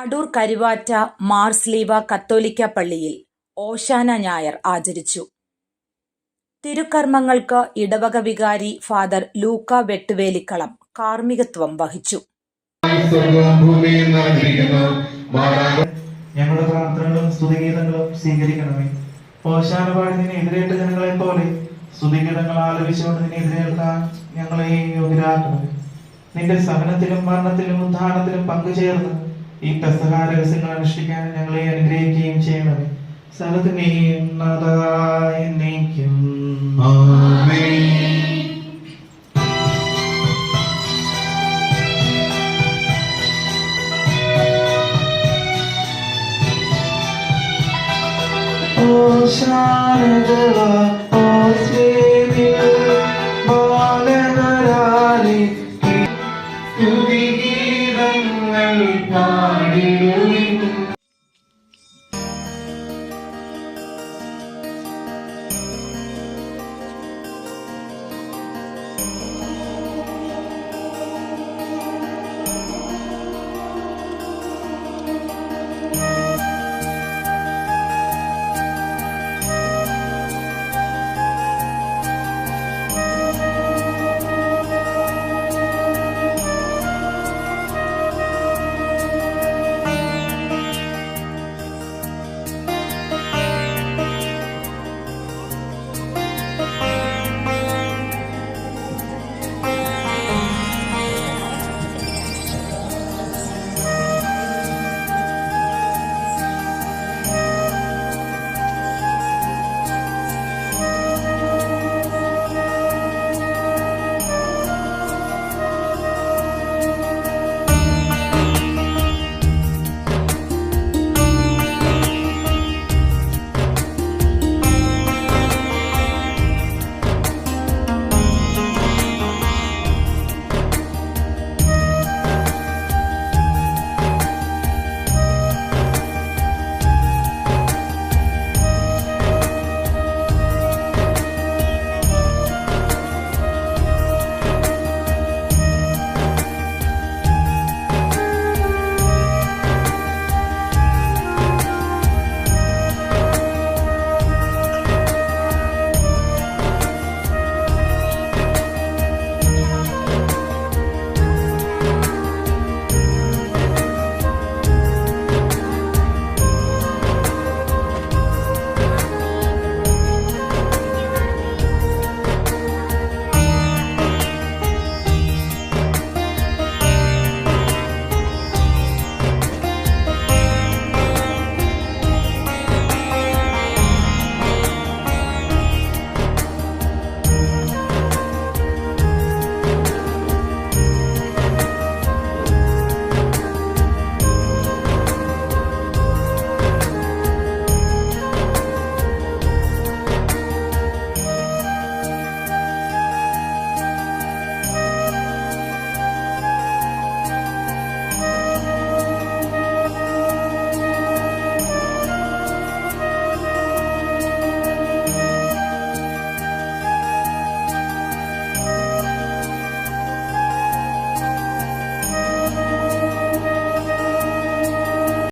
അടൂർ കരുവാറ്റ മാർസ്ലീവ കത്തോലിക്ക പള്ളിയിൽ ഓശാന ഞായർ ആചരിച്ചു. തിരുക്കർമ്മങ്ങൾക്ക് ഇടവക വികാരി ഫാദർ ലൂക്ക വെട്ടുവേലിക്കളം കാർമ്മികത്വം വഹിച്ചു. ഞങ്ങളുടെ പ്രാർത്ഥനകളും സ്തുതിഗീതങ്ങളും സ്വീകരിക്കണമേ. ഓശാന പാടി നിന്നെ എതിരേറ്റ ജനങ്ങളെ പോലെ സ്തുതിഗീതങ്ങൾ ആലപിച്ചുകൊണ്ട് നിന്നെ എതിരേൽക്കാൻ ഞങ്ങളെ യോഗ്യരാക്കണമേ. നിന്റെ സഹനത്തിലും മരണത്തിലും ഉദ്ധാനത്തിലും പങ്കുചേർന്ന് ഈ പെസഹ രഹസ്യങ്ങൾ അനുഷ്ഠിക്കാൻ ഞങ്ങളെ അനുഗ്രഹിക്കുകയും ചെയ്യണമേ. സ്ഥലത്തിന്റെയും നാഥായ എന്നേക്കും. ആമേൻ ഓശാനകള ഓസ്ലേമിയ